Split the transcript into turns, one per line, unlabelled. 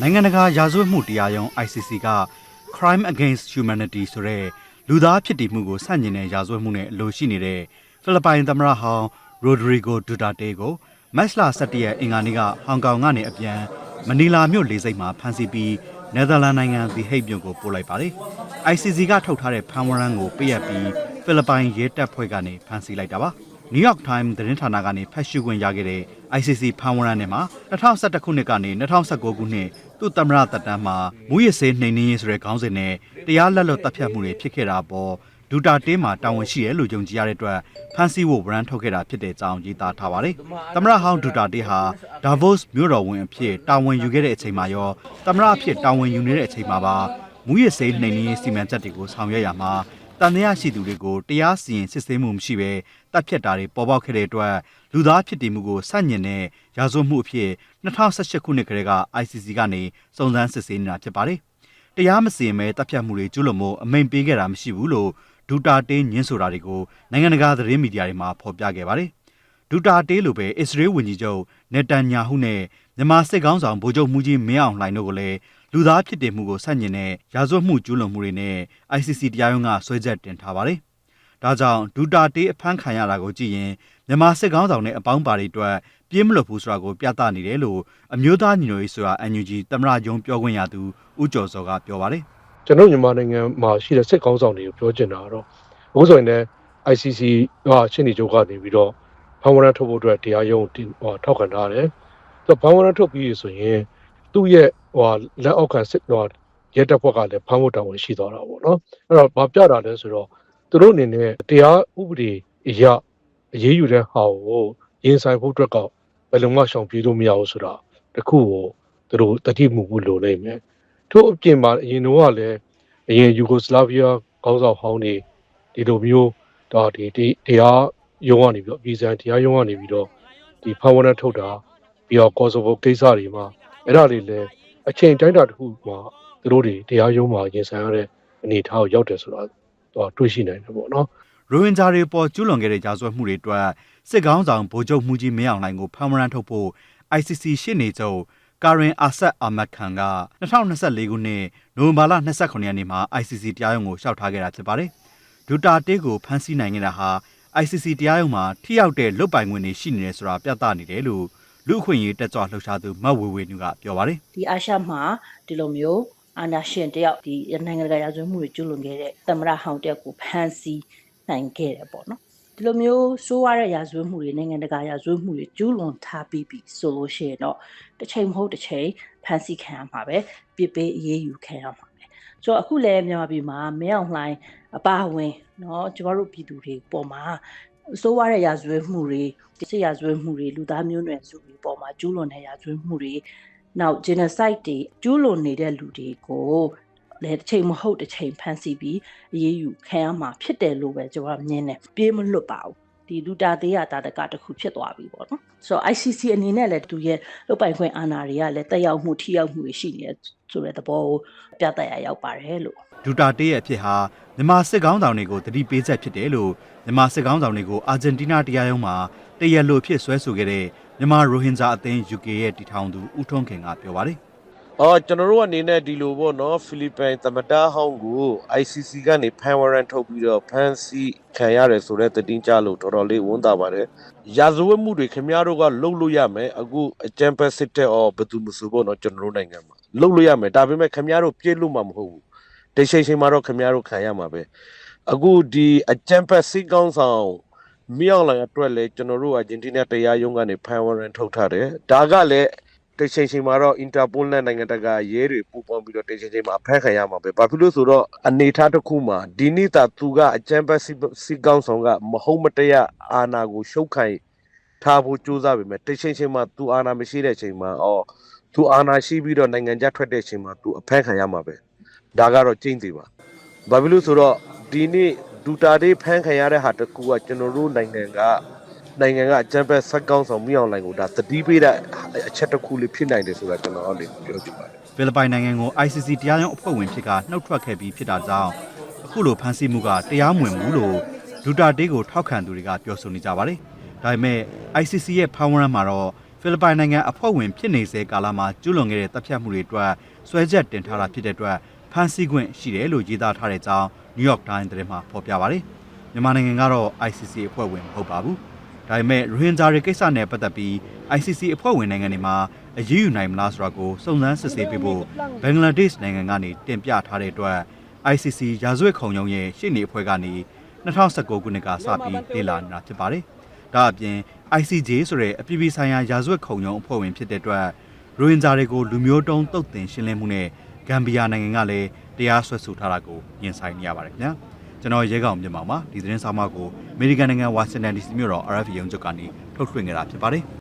နိုင်ငံတကာရာဇဝတ်မှုတရားရုံး ICC က Crime Against Humanity ဆိုတဲ့လူသားဖြစ်တည်မှုကိုဆန့်ကျင်တဲ့ရာဇဝတ်မှုနဲ့အလိုရှိနေတဲ့ဖိလစ်ပိုင်သမ္မတဟောင်းရိုဒရီဂိုဒူတာတေကိုမတ်လ17ရက်အင်္ဂါနေ့ကဟောင်ကောင်ကနေအပြန်မနီလာမြို့လေဆိပ်မှာဖမ်းဆီးပြီးနယ်သာလန်နိုင်ငံ The Hague မြို့ကိုပို့လိုက်ပါတယ်။ ICC ကထုတ်ထားတဲ့ဖမ်းဝရမ်းကိုပေးအပ်ပြီး ဖိလစ်ပိုင်ရဲတပ်ဖွဲ့ကနေဖမ်းဆီးလိုက်တာပါ။ New York Times သတင်းဌာနကနေဖတ်ရှုခွင့်ရခဲ့တဲ့ ICC ဖမ်းဝရမ်းထဲမှာ2011ခုနှစ်ကနေ2019ခုနှစ်သူ့သမ္မတသက်တမ်းမှာမူရစ်စေးနှိမ်နင်းရေးဆိုတဲ့ခေါင်းစဉ်နဲ့တရားလက်လွတ်တပ်ဖြတ်မှုတွေဖြစ်ခဲ့တာပေါ်ဒူတာတေးမှာတာဝန်ရှိရလို့ယုံကြည်ရတဲ့အတွက်ဖမ်းဆီးဖို့ဝရမ်းထုတ်ခဲ့တာဖြစ်တဲ့အကြောင်းရေးသားထားပါတယ်။သမ္မတဟောင်းဒူတာတေးဟာဒါဗို့စ်မြို့တော်ဝင်အဖြစ်တာဝန်ယူခဲ့တဲ့အချိန်မှာရောသမ္မတအဖြစ်တာဝန်ယူနေတဲ့အချိန်မှာပါမူရစ်စေးနှိမ်နင်းရေးစီမံချက်တွေကိုဆောင်ရွက်ရမှာ တန်တရားရှိသူတွေကိုတရားစီရင်စစ်ဆေးမှုမရှိဘဲတပ်ဖြတ်တာတွေပေါ်ပေါက်ခဲ့တဲ့အတွက်လူသားဖြစ်တည်မှုကိုဆန့်ကျင်တဲ့ရာဇဝတ်မှုအဖြစ်2018ခုနှစ်ကတည်းက ICC ကနေစုံစမ်းစစ်ဆေးနေတာဖြစ်ပါတယ်။တရားမစီရင်မဲတပ်ဖြတ်မှုတွေကျူးလွန်မှုအမိန်ပေးခဲ့တာမရှိဘူးလို့ဒူတာတေးညင်းဆိုတာတွေကိုနိုင်ငံတကာသတင်းမီဒီယာတွေမှာဖော်ပြခဲ့ပါတယ်။ဒူတာတေးလိုပဲအစ္စရေးဝန်ကြီးချုပ်နေတန်ညာဟုနဲ့မြန်မာစစ်ကောင်းဆောင်ဗိုလ်ချုပ်မူကြီးမင်းအောင်လှိုင်တို့ကိုလည်း လူသားဖြစ်တည်မှုကိုဆန့်ကျင်တဲ့ရာဇဝတ်မှုကျူးလွန်မှုတွေနဲ့ ICC တရားရုံးကဆွဲချက်တင်ထားပါတယ်။ဒါကြောင့်ဒူတာတေးအဖမ်းခံရတာကိုကြည့်ရင်မြန်မာစစ်ကောင်းဆောင်နဲ့အပေါင်းပါတွေအတွက်ပြေးမလွတ်ဘူးဆိုတာကိုပြသနေတယ်လို့အမျိုးသားညီညွတ်ရေးဆိုတာ NUG သမ္မတရုံးပြောခွင့်ရသူဦးကျော်စောကပြောပါတယ်။
ကျွန်တော်မြန်မာနိုင်ငံမှာရှိတဲ့စစ်ကောင်းဆောင်တွေကိုပြောချင်တာကတော့ဘိုးဆိုရင်လည်း ICC ကရှင်းနေချုပ်ကနေပြီးတော့ဖန်ဝရမ်းထုတ်ဖို့အတွက်တရားရုံးကိုဟိုထောက်ခံထားတယ်။သူဖန်ဝရမ်းထုတ်ပြီးဆိုရင်သူ့ရဲ့ ဟိုလက်အောက်ခံစစ်ဟိုရဲတပ်ဖွဲ့ကလည်းဖမ်းဖို့တောင်းဝန်ရှိသွားတာပေါ့နော်။အဲ့တော့မပြတာလဲဆိုတော့သူတို့အနေနဲ့တရားဥပဒေအရအရေးယူတဲ့ဟာကိုရင်ဆိုင်ဖို့အတွက်ကဘယ်လိုမှရှောင်ပြေးလို့မရဘူးဆိုတာတခုကိုသူတို့တတိမှုဖို့လိုနေမယ်။ထို့အပြင်မှာအရင်တော့ကလည်းအရင်ယူဂိုစလာဗီးယားခေါင်းဆောင်ဟောင်းတွေဒီလိုမျိုးဒါဒီဒီတရားရုံးကနေပြီးတော့ပြည်စံတရားရုံးကနေပြီးတော့ဒီဖန်ဝရမ်းထုတ်တာပြီးတော့ကော်ဆိုဗိုကိစ္စတွေမှာအဲ့ဒါလေးလည်း အချိန်တိုင်းတာတစ်ခုမှာသူတို့တွေတရားရုံးမှာရင်ဆိုင်ရတဲ့အနေအထားကိုရောက်တယ်ဆိုတာတော့တွေးရှိနိုင်တယ်ပေါ့နော်
ရိုဟင်ဂျာတွေပေါ်ကျူးလွန်ခဲ့တဲ့ကြာဆွဲမှုတွေအတွက်စစ်ကောင်းဆောင်ဗိုလ်ချုပ်မှုကြီးမင်းအောင်လှိုင်ကိုဖမ်းဝရမ်းထုတ်ဖို့ ICC ရှေ့နေချုပ်ကာရင်အာဆတ်အာမတ်ခန်က2024ခုနှစ်နိုဝင်ဘာလ29ရက်နေ့မှာ ICC တရားရုံးကိုလျှောက်ထားခဲ့တာဖြစ်ပါတယ်။ဒူတာတေးကိုဖမ်းဆီးနိုင်ခဲ့တာဟာ ICC တရားရုံးမှာထိရောက်တဲ့လွတ်ပိုင်ခွင့်တွေရှိနေတယ်ဆိုတာပြသနေတယ်လို့ လူအခွင့်အရေးတက်ကြွလှုပ်ရှားသူမတ်ဝေဝေနုကပြောပါတယ်
ဒီအာရှမှာဒီလိုမျိုးအာနာရှင်တယောက်ဒီနိုင်ငံတကာရာဇဝတ်မှုတွေကျူးလွန်ခဲ့တဲ့သမ္မတဟောင်းတယောက်ကိုဖမ်းဆီးနိုင်ခဲ့တယ်ပေါ့နော်ဒီလိုမျိုးစိုးရတဲ့ရာဇဝတ်မှုတွေနိုင်ငံတကာရာဇဝတ်မှုတွေကျူးလွန်ထားပြီးပြီဆိုလို့ရှိရင်တော့တစ်ချိန်မဟုတ်တစ်ချိန်ဖမ်းဆီးခံရမှာပဲပြစ်ပေးအရေးယူခံရမှာပဲဆိုတော့အခုလည်းမြန်မာပြည်မှာမင်းအောင်လှိုင်းအပါအဝင်เนาะကျမတို့ပြည်သူတွေပေါ်မှာ စိုးရတဲ့ရာဇဝတ်မှုတွေစစ်ရာဇဝတ်မှုတွေလူသားမျိုးနွယ်စုတွေပေါ်မှာကျူးလွန်တဲ့ရာဇဝတ်မှုတွေနောက် genocide တွေကျူးလွန်နေတဲ့လူတွေကိုလည်းတစ်ချိန်မဟုတ်တစ်ချိန်ဖမ်းဆီးပြီးအရေးယူခံရမှာဖြစ်တယ်လို့ပဲကျွန်တော်မြင်တယ်ပြေးမလွတ်ပါဘူးဒီလူတာသေးရတာတကတစ်ခုဖြစ်သွားပြီပေါ့နော်ဆိုတော့ ICC အနေနဲ့လည်းသူရဲ့လုတ်ပိုင်ခွင့်အာဏာတွေကလည်းတက်ရောက်မှုထိရောက်မှုတွေရှိနေတယ်ဆိုတဲ့သဘောကိုပြသရရောက်ပါတယ်လို့
ဒူတာတေးရဲ့အဖြစ်ဟာ မြန်မာစစ်ကောင်းဆောင်တွေကိုတတိပေးချက်ဖြစ်တယ်လို့မြန်မာစစ်ကောင်းဆောင်တွေကိုအာဂျင်တီးနားတရားရုံးမှာတရက်လိုအဖြစ်ဆွဲဆိုခဲ့တဲ့မြန်မာရိုဟင်ဂျာအသင်း UK ရဲ့တည်ထောင်သူဦးထွန်းခင်ကပြောပါတယ်
အော်ကျွန်တော်တို့အနေနဲ့ဒီလိုပေါ့နော်ဖိလစ်ပိုင်သမ္မတဟောင်းကို ICC ကနေဖန်ဝရန်ထုတ်ပြီးတော့ဖန်စီခံရတယ်ဆိုတဲ့သတင်းကြလို့တော်တော်လေးဝန်တာပါတယ်ရာဇဝတ်မှုတွေခင်ဗျားတို့ကလှုပ်လို့ရမယ်အခုအကြံဖက်စစ်တဲ့အော်ဘယ်သူမဆိုပေါ့နော်ကျွန်တော်တို့နိုင်ငံမှာလှုပ်လို့ရမယ်ဒါပေမဲ့ခင်ဗျားတို့ပြည့်လို့မှမဟုတ်ဘူး တိတ်ရှိန်ရှိန်မှာတော့ခင်ဗျားတို့ခံရမှာပဲအခုဒီအကြံဖက်စစ်ကောင်းဆောင်မြောက်လိုင်အတွက်လည်းကျွန်တော်တို့အာဂျင်တီးနားတရားရုံးကနေဖန်ဝရန်ထုတ်ထားတယ်ဒါကလည်းတိတ်ချိန်ချိန်မှာတော့ Interpol နဲ့နိုင်ငံတကာရဲတွေပူးပေါင်းပြီးတော့တိတ်ချိန်ချိန်မှာအဖမ်းခံရမှာပဲ။ဘာဖြစ်လို့ဆိုတော့အနေအထားတစ်ခုမှာဒီနေ့သာသူကအကြမ်းဖက်စစ်စစ်ကောင်းဆောင်ကမဟုတ်မတရားအာဏာကိုရှုတ်ခိုင်ထားဖို့ကြိုးစားပေမဲ့တိတ်ချိန်ချိန်မှာသူအာဏာမရှိတဲ့ချိန်မှာအော်သူအာဏာရှိပြီးတော့နိုင်ငံခြားထွက်တဲ့ချိန်မှာသူအဖမ်းခံရမှာပဲ။ ဒါကတော့ကျင့်သေးပါ။ဘာဖြစ်လို့ဆိုတော့ဒီနေ့ဒူတာဒေးဖမ်းခံရတဲ့ဟာတစ်ခုကကျွန်တော်တို့နိုင်ငံကနိုင်ငံကအကြံဖက်ဆက်ကောင်းဆောင်မြောင်လိုင်ကိုဒါသတိပေးတဲ့အချက်တစ်ခုလေးဖြစ်နိုင်တယ်ဆိုတာကျွန်တော်အနေနဲ့ပြောချင်ပါတယ်
ဖိလစ်ပိုင်နိုင်ငံကို ICC တရားရုံးအဖွဲ့ဝင်ဖြစ်ကနှုတ်ထွက်ခဲ့ပြီးဖြစ်တာကြောင့်အခုလိုဖမ်းဆီးမှုကတရားမဝင်ဘူးလို့လူတာတေးကိုထောက်ခံသူတွေကပြောဆိုနေကြပါတယ်။ဒါပေမဲ့ ICC ရဲ့ဖမ်းဝရမ်းမှာတော့ဖိလစ်ပိုင်နိုင်ငံအဖွဲ့ဝင်ဖြစ်နေစေကာလမှာကျူးလွန်ခဲ့တဲ့တပ်ဖြတ်မှုတွေအတွက်ဆွဲချက်တင်ထားတာဖြစ်တဲ့အတွက် ဖမ်းဆီးခွင့်ရှိတယ်လို့ရေးသားထားတဲ့အကြောင်း New York Times သတင်းမှာဖော်ပြပါတယ်။မြန်မာနိုင်ငံကတော့ ICC အဖွဲ့ဝင်မဟုတ်ပါဘူး။ဒါပေမဲ့ရိုဟင်ဂျာတွေကိစ္စနဲ့ပတ်သက်ပြီး ICC အဖွဲ့ဝင်နိုင်ငံတွေမှာအရေးယူနိုင်မလားဆိုတာကိုစုံစမ်းစစ်ဆေးပေးဖို့ဘင်္ဂလားဒေ့ရှ်နိုင်ငံကနေတင်ပြထားတဲ့အတွက် ICC ရာဇဝတ်ခုံရုံးရဲ့ရှေ့နေအဖွဲ့ကနေ2019ခုနှစ်ကစပြီးလေ့လာနေတာဖြစ်ပါတယ်။ဒါအပြင် ICJ ဆိုတဲ့အပြည်ပြည်ဆိုင်ရာရာဇဝတ်ခုံရုံးအဖွဲ့ဝင်ဖြစ်တဲ့အတွက်ရိုဟင်ဂျာတွေကိုလူမျိုးတုံးတုတ်တင်ရှင်းလင်းမှုနဲ့ ဂမ်ဘီယာနိုင်ငံကလည်းတရားစွဲဆိုထားတာကိုရင်ဆိုင်နေရပါတယ်ခင်ဗျာ။ကျွန်တော်ရဲကောင်မြန်မာပါဒီသတင်းစာမကိုအမေရိကန်နိုင်ငံဝါရှင်တန် DC မြို့တော် RFA ရုံးချုပ်ကနေထုတ်လွှင့်ခဲ့တာဖြစ်ပါတယ်။